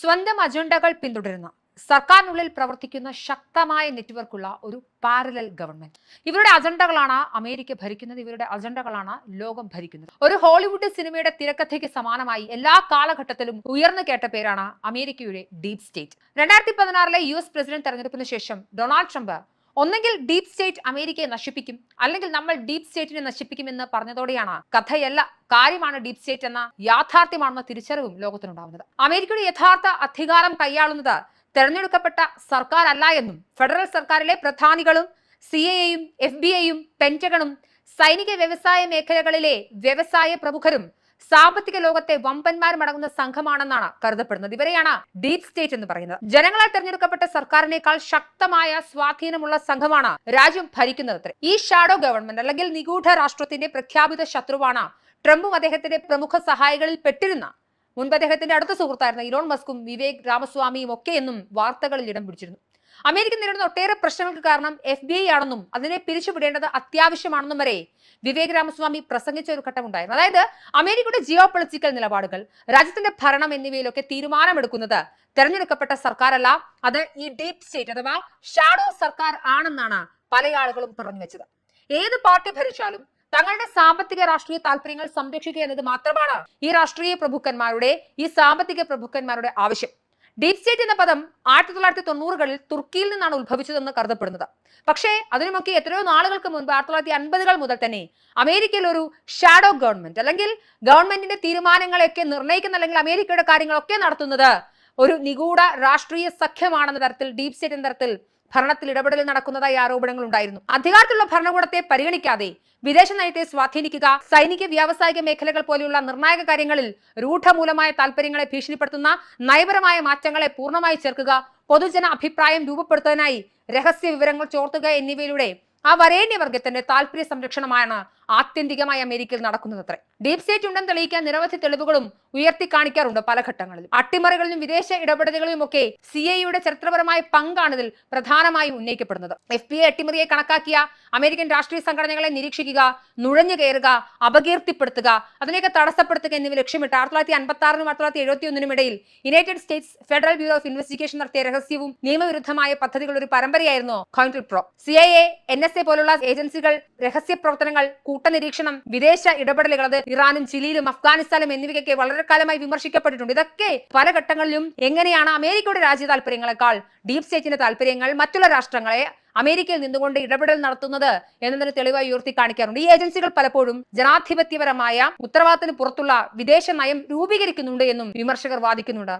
സ്വന്തം അജണ്ടകൾ പിന്തുടരുന്ന സർക്കാരിനുള്ളിൽ പ്രവർത്തിക്കുന്ന ശക്തമായ നെറ്റ്വർക്കുള്ള ഒരു പാരലൽ ഗവൺമെന്റ് ഇവരുടെ അജണ്ടകളാണ് അമേരിക്ക ഭരിക്കുന്നത് ഇവരുടെ അജണ്ടകളാണ് ലോകം ഭരിക്കുന്നത്. ഒരു ഹോളിവുഡ് സിനിമയുടെ തിരക്കഥയ്ക്ക് സമാനമായി എല്ലാ കാലഘട്ടത്തിലും ഉയർന്നു കേട്ട പേരാണ് അമേരിക്കയുടെ ഡീപ് സ്റ്റേറ്റ്. രണ്ടായിരത്തി പതിനാറിലെ യു എസ് പ്രസിഡന്റ് തെരഞ്ഞെടുപ്പിന് ശേഷം ഡൊണാൾഡ് ട്രംപ് ഒന്നെങ്കിൽ ഡീപ് സ്റ്റേറ്റ് അമേരിക്കയെ നശിപ്പിക്കും. അല്ലെങ്കിൽ നമ്മൾ ഡീപ് സ്റ്റേറ്റിനെ നശിപ്പിക്കുമെന്ന് പറഞ്ഞതോടെയാണ് കഥയല്ല കാര്യമാണ് ഡീപ് സ്റ്റേറ്റ് എന്ന യാഥാർത്ഥ്യമാണെന്ന തിരിച്ചറിവും ലോകത്തിനുണ്ടാവുന്നത്. അമേരിക്കയുടെ യഥാർത്ഥ അധികാരം കൈയാളുന്നത് തെരഞ്ഞെടുക്കപ്പെട്ട സർക്കാർ അല്ല എന്നും ഫെഡറൽ സർക്കാരിലെ പ്രധാനികളും സി എയും എഫ് ബി ഐയും പെന്റഗണും സൈനിക വ്യവസായ മേഖലകളിലെ വ്യവസായ പ്രമുഖരും സാമ്പത്തിക ലോകത്തെ വമ്പന്മാരുമടങ്ങുന്ന സംഘമാണെന്നാണ് കരുതപ്പെടുന്നത്. ഇവരെയാണ് ഡീപ് സ്റ്റേറ്റ് എന്ന് പറയുന്നത്. ജനങ്ങളാൽ തെരഞ്ഞെടുക്കപ്പെട്ട സർക്കാരിനേക്കാൾ ശക്തമായ സ്വാധീനമുള്ള സംഘമാണ് രാജ്യം ഭരിക്കുന്നത് ഈ ഷാഡോ ഗവൺമെന്റ് അല്ലെങ്കിൽ നിഗൂഢ രാഷ്ട്രത്തിന്റെ പ്രഖ്യാപിത ശത്രുവാണ് ട്രംപും അദ്ദേഹത്തിന്റെ പ്രമുഖ സഹായികളിൽ പെട്ടിരുന്ന മുൻപ് അദ്ദേഹത്തിന്റെ അടുത്ത സുഹൃത്തായിരുന്ന ഇലോൺ മസ്കും വിവേക് രാമസ്വാമിയും ഒക്കെ എന്നും വാർത്തകളിൽ ഇടം പിടിച്ചിരുന്നു. അമേരിക്ക നേരിടുന്ന ഒട്ടേറെ പ്രശ്നങ്ങൾക്ക് കാരണം എഫ് ബി ഐ ആണെന്നും അതിനെ പിരിച്ചുവിടേണ്ടത് അത്യാവശ്യമാണെന്നും വരെ വിവേക് രാമസ്വാമി പ്രസംഗിച്ച ഒരു ഘട്ടം ഘട്ടമുണ്ടായിരുന്നു. അതായത് അമേരിക്കയുടെ ജിയോ പൊളിറ്റിക്കൽ നിലപാടുകൾ രാജ്യത്തിന്റെ ഭരണം എന്നിവയിലൊക്കെ തീരുമാനമെടുക്കുന്നത് തെരഞ്ഞെടുക്കപ്പെട്ട സർക്കാരല്ല അത് ഈ ഡീപ് സ്റ്റേറ്റ് അഥവാ ഷാഡോ സർക്കാർ ആണെന്നാണ് പല ആളുകളും പറഞ്ഞു വെച്ചത്. ഏത് പാർട്ടി ഭരിച്ചാലും തങ്ങളുടെ സാമ്പത്തിക രാഷ്ട്രീയ താല്പര്യങ്ങൾ സംരക്ഷിക്കുക എന്നത് മാത്രമാണ് ഈ രാഷ്ട്രീയ പ്രഭുക്കന്മാരുടെ ഈ സാമ്പത്തിക പ്രഭുക്കന്മാരുടെ ആവശ്യം. ഡീപ് സ്റ്റേറ്റ് എന്ന പദം ആയിരത്തി തൊള്ളായിരത്തി തൊണ്ണൂറുകളിൽ തുർക്കിയിൽ നിന്നാണ് ഉത്ഭവിച്ചതെന്ന് കരുതപ്പെടുന്നത്. പക്ഷേ അതിനുമൊക്കെ എത്രയോ നാളുകൾക്ക് മുൻപ് ആയിരത്തി തൊള്ളായിരത്തി അൻപതുകൾ മുതൽ തന്നെ അമേരിക്കയിൽ ഒരു ഷാഡോ ഗവൺമെന്റ് അല്ലെങ്കിൽ ഗവൺമെന്റിന്റെ തീരുമാനങ്ങളെയൊക്കെ നിർണയിക്കുന്ന അല്ലെങ്കിൽ അമേരിക്കയുടെ കാര്യങ്ങളൊക്കെ നടത്തുന്നത് ഒരു നിഗൂഢ രാഷ്ട്രീയ സഖ്യമാണെന്ന തരത്തിൽ ഡീപ് സ്റ്റേറ്റ് എന്ന തരത്തിൽ ഭരണത്തിൽ ഇടപെടൽ നടക്കുന്നതായി ആരോപണങ്ങൾ ഉണ്ടായിരുന്നു. അധികാരത്തിലുള്ള ഭരണകൂടത്തെ പരിഗണിക്കാതെ വിദേശ നയത്തെ സ്വാധീനിക്കുക സൈനിക വ്യാവസായിക മേഖലകൾ പോലെയുള്ള നിർണായക കാര്യങ്ങളിൽ രൂഢമൂലമായ താല്പര്യങ്ങളെ ഭീഷണിപ്പെടുത്തുന്ന നയപരമായ മാറ്റങ്ങളെ പൂർണമായി ചേർക്കുക പൊതുജന അഭിപ്രായം രൂപപ്പെടുത്തുന്നതിനായി രഹസ്യ വിവരങ്ങൾ ചോർത്തുക എന്നിവയിലൂടെ ആ വരേണ്യവർഗത്തിന്റെ താല്പര്യ സംരക്ഷണമാണ് ആത്യന്തികമായി അമേരിക്കയിൽ നടക്കുന്നത് അത്രേ ഡീപ് സ്റ്റേറ്റ് ഉണ്ടെന്ന് തെളിയിക്കാൻ നിരവധി തെളിവുകളും ഉയർത്തി കാണിക്കാറുണ്ട് പല ഘട്ടങ്ങളിലും. അട്ടിമറികളിലും വിദേശ ഇടപെടലുകളിലും ഒക്കെ സി ഐയുടെ ചരിത്രപരമായ പങ്കാണ് ഇതിൽ പ്രധാനമായും ഉന്നയിക്കപ്പെടുന്നത്. എഫ് ബി ഐ അട്ടിമറിയെ കണക്കാക്കിയ അമേരിക്കൻ രാഷ്ട്രീയ സംഘടനകളെ നിരീക്ഷിക്കുക നുഴഞ്ഞു കയറുക അപകീർത്തിപ്പെടുത്തുക അതിനെയൊക്കെ തടസ്സപ്പെടുത്തുക എന്നിവ ലക്ഷ്യമിട്ട് ആയിരത്തി തൊള്ളായിരത്തി അൻപത്തി ആറിനും ആയിരത്തി തൊള്ളായിരത്തി എഴുപത്തി ഒന്നിനും ഇടയിൽ United States Federal Bureau of Investigation നടത്തിയ രഹസ്യവും നിയമവിരുദ്ധമായ പദ്ധതികളൊരു പരമ്പരയായിരുന്നു COINTELPRO C I A N S A പോലുള്ള ഏജൻസികൾ രഹസ്യ പ്രവർത്തനങ്ങൾ കൂട്ടനിരീക്ഷണം വിദേശ ഇടപെടലുകൾ അത് ഇറാനും ചിലിയിലും അഫ്ഗാനിസ്ഥാനും എന്നിവയ്ക്കൊക്കെ വളരെ കാലമായി വിമർശിക്കപ്പെട്ടിട്ടുണ്ട്. ഇതൊക്കെ പല ഘട്ടങ്ങളിലും എങ്ങനെയാണ് അമേരിക്കയുടെ രാജ്യ താല്പര്യങ്ങളെക്കാൾ ഡീപ് സ്റ്റേറ്റിന്റെ താല്പര്യങ്ങൾ മറ്റുള്ള രാഷ്ട്രങ്ങളെ അമേരിക്കയിൽ നിന്നുകൊണ്ട് ഇടപെടൽ നടത്തുന്നത് എന്നതിന് തെളിവായി ഉയർത്തി കാണിക്കാറുണ്ട്. ഈ ഏജൻസികൾ പലപ്പോഴും ജനാധിപത്യപരമായ ഉത്തരവാദിത്തത്തിന് പുറത്തുള്ള വിദേശ നയം രൂപീകരിക്കുന്നുണ്ട് എന്നും വിമർശകർ വാദിക്കുന്നുണ്ട്.